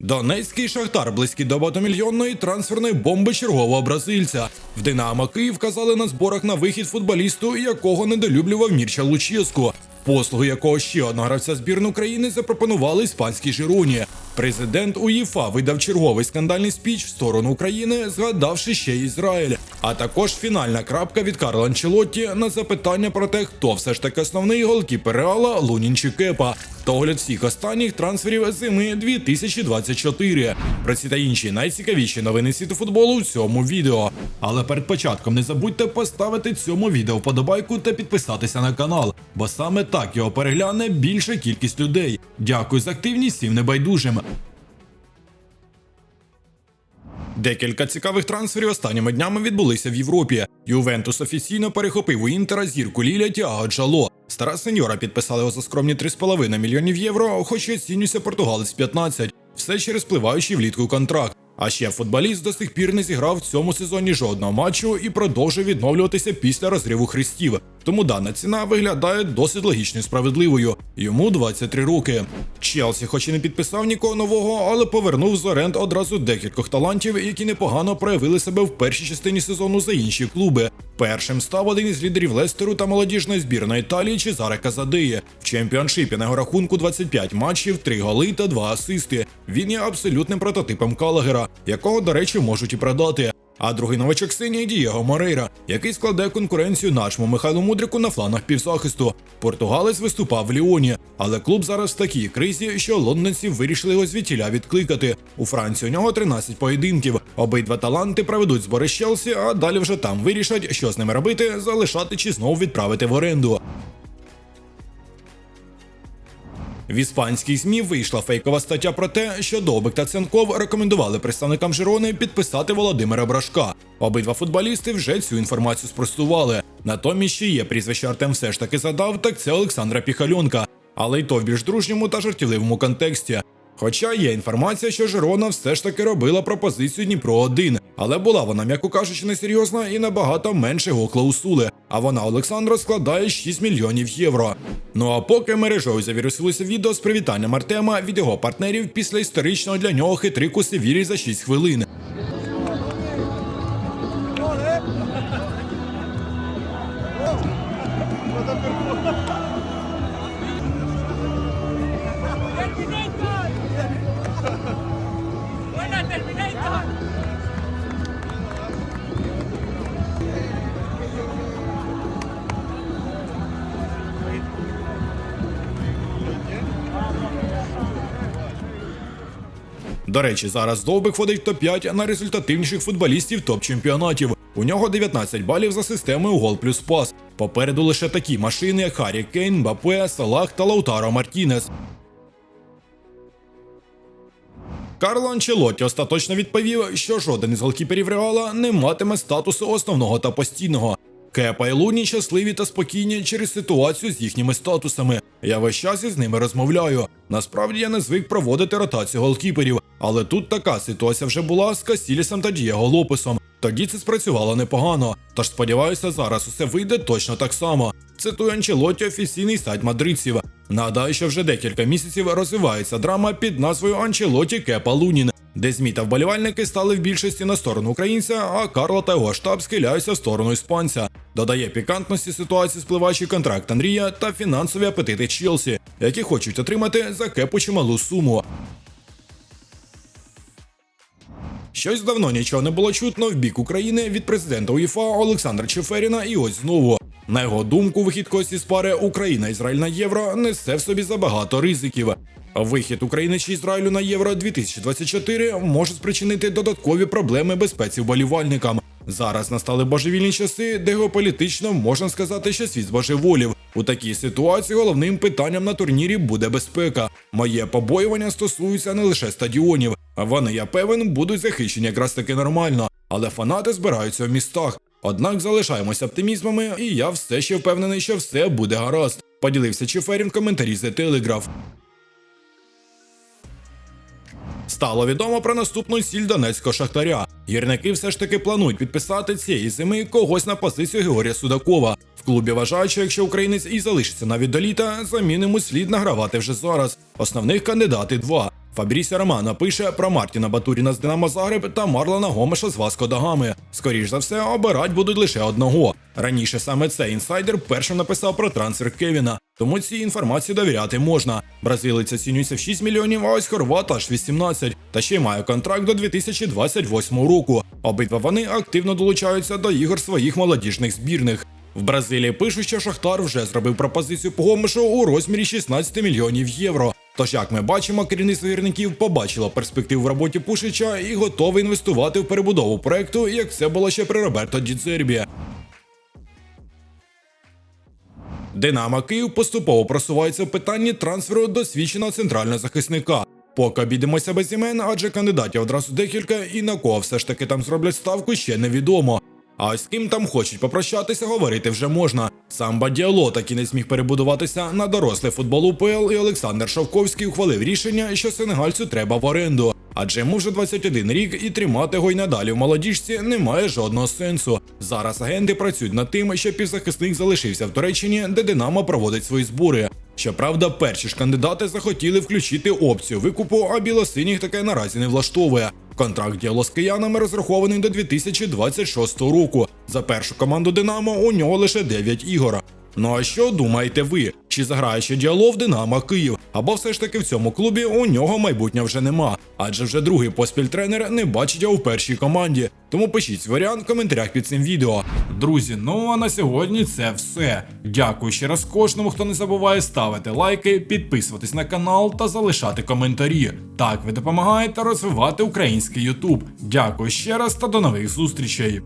Донецький шахтар близький до багатомільйонної трансферної бомби чергового бразильця. В Динамо Київ казали на зборах на вихід футболісту, якого недолюблював Мірча Луческу. Послугу якого ще одного гравця збірної України запропонували іспанській Жируні. Президент УЄФА видав черговий скандальний спіч в сторону України, згадавши ще Ізраїль. А також фінальна крапка від Карла Анчелотті на запитання про те, хто все ж таки основний голкіпер Реала Лунін чи Кепа. Та всіх останніх трансферів зими 2024. Про ці та інші найцікавіші новини світу футболу в цьому відео. Але перед початком не забудьте поставити цьому відео вподобайку та підписатися на канал, бо саме так його перегляне більша кількість людей. Дякую за активність всім небайдужим. Декілька цікавих трансферів останніми днями відбулися в Європі. Ювентус офіційно перехопив у Інтера зірку Ліля Тіаго Джало. Стара сеньора підписали його за скромні 3,5 мільйонів євро, хоч і оцінюється португалець 15. Все через спливаючий влітку контракт. А ще футболіст до сих пір не зіграв в цьому сезоні жодного матчу і продовжує відновлюватися після розриву хрестів. Тому дана ціна виглядає досить логічно і справедливою. Йому 23 роки. Челсі, хоч і не підписав нікого нового, але повернув з оренд одразу декількох талантів, які непогано проявили себе в першій частині сезону за інші клуби. Першим став один із лідерів Лестеру та молодіжної збірної Італії Чезаре Казадеї. В чемпіоншипі на його рахунку 25 матчів, 3 голи та 2 асисти. Він є абсолютним прототипом Калагера, якого, до речі, можуть і продати. А другий новачок синій Дієго Морейра, який складе конкуренцію нашому Михайлу Мудрику на фланах півзахисту. Португалець виступав в Ліоні, але клуб зараз в такій кризі, що лондонці вирішили його звідтіля відкликати. У Франції у нього 13 поєдинків. Обидва таланти проведуть збори з Челсі, а далі вже там вирішать, що з ними робити, залишати чи знову відправити в оренду. В іспанській ЗМІ вийшла фейкова стаття про те, що Довбик та Цянков рекомендували представникам Жирони підписати Володимира Брашка. Обидва футболісти вже цю інформацію спростували. Натомість ще є прізвище Артем все ж таки задав, так це Олександра Піхальонка, але й то в більш дружньому та жартівливому контексті. Хоча є інформація, що Жирона все ж таки робила пропозицію Дніпро 1 але була вона, м'яко кажучи, несерйозна і набагато меншого клаусули. А вона Олександра складає 6 мільйонів євро. Ну а поки мережою завірусилося відео з привітанням Артема від його партнерів після історичного для нього хитрику Севірі за 6 хвилин. До речі, зараз Довбик входить в топ-5 найрезультативніших футболістів топ-чемпіонатів. У нього 19 балів за системою гол плюс пас. Попереду лише такі машини, як Харі Кейн, Бапе, Салах та Лаутаро Мартінес. Карло Анчелотті остаточно відповів, що жоден із голкіперів Реала не матиме статусу основного та постійного. Кепа і Луні щасливі та спокійні через ситуацію з їхніми статусами. Я весь час із ними розмовляю. Насправді я не звик проводити ротацію голкіперів, але тут така ситуація вже була з Касілісом та Дієго Лопесом. Тоді це спрацювало непогано. Тож сподіваюся, зараз усе вийде точно так само. Цитує Анчелотті офіційний сайт мадридців. Нагадаю, що вже декілька місяців розвивається драма під назвою Анчелотті Кепа Лунін, де ЗМІ та вболівальники стали в більшості на сторону українця, а Карло та його штаб схиляються в сторону іспанця. Додає пікантності ситуації спливаючий контракт Андрія та фінансові апетити Челсі, які хочуть отримати за кепу чималу суму. Щось давно нічого не було чутно в бік України від президента УЄФА Олександра Чеферіна, і ось знову. На його думку, вихід когось із пари Україна Ізраїль на євро несе в собі забагато ризиків. Вихід України чи Ізраїлю на євро 2024 може спричинити додаткові проблеми безпеці вболівальникам. Зараз настали божевільні часи, де геополітично можна сказати, що світ збожеволів. У такій ситуації головним питанням на турнірі буде безпека. Моє побоювання стосуються не лише стадіонів. Вони, я певен, будуть захищені якраз таки нормально, але фанати збираються в містах. Однак залишаємося оптимізмами, і я все ще впевнений, що все буде гаразд. Поділився Чеферін в коментарі The Telegraph. Стало відомо про наступну ціль донецького шахтаря. Гірники все ж таки планують підписати цієї зими когось на позицію Георгія Судакова. В клубі вважають, що якщо українець і залишиться навіть до літа, замінимо слід награвати вже зараз. Основних кандидати два. Фабрісі Романо пише про Мартіна Батуріна з Динамо Загреб та Марлана Гомеша з Васко Дагами. Скоріш за все, обирать будуть лише одного. Раніше саме цей інсайдер першим написав про трансфер Кевіна, тому цій інформації довіряти можна. Бразилець оцінюється в 6 мільйонів, а ось хорват аж 18, та ще й має контракт до 2028 року. Обидва вони активно долучаються до ігор своїх молодіжних збірних. В Бразилії пишуть, що Шахтар вже зробив пропозицію по Гомешу у розмірі 16 мільйонів євро. Тож, як ми бачимо, керівництво гірників побачило перспективу в роботі Пушича і готове інвестувати в перебудову проекту, як це було ще при Роберто Діцербі. Динамо Київ поступово просувається в питанні трансферу досвідченого центрального захисника. Поки обійдемося без імен, адже кандидатів одразу декілька, і на кого все ж таки там зроблять ставку ще невідомо. А з ким там хочуть попрощатися, говорити вже можна. Сам Бадіало таки не зміг перебудуватися на дорослий футбол УПЛ, і Олександр Шовковський ухвалив рішення, що сенегальцю треба в оренду. Адже йому вже 21 рік і тримати його й надалі в молодіжці немає жодного сенсу. Зараз агенти працюють над тим, щоб півзахисник залишився в Туреччині, де Динамо проводить свої збори. Щоправда, перші ж кандидати захотіли включити опцію викупу, а білосиніх таке наразі не влаштовує. Контракт діало з киянами розрахований до 2026 року. За першу команду Динамо у нього лише 9 ігор. Ну а що думаєте ви? Чи заграє ще діалог Динамо Київ? Або все ж таки в цьому клубі у нього майбутнє вже нема, адже вже другий поспіль тренер не бачить його в першій команді. Тому пишіть варіант в коментарях під цим відео. Друзі, ну а на сьогодні це все. Дякую ще раз кожному, хто не забуває ставити лайки, підписуватись на канал та залишати коментарі. Так ви допомагаєте розвивати український Ютуб. Дякую ще раз та до нових зустрічей.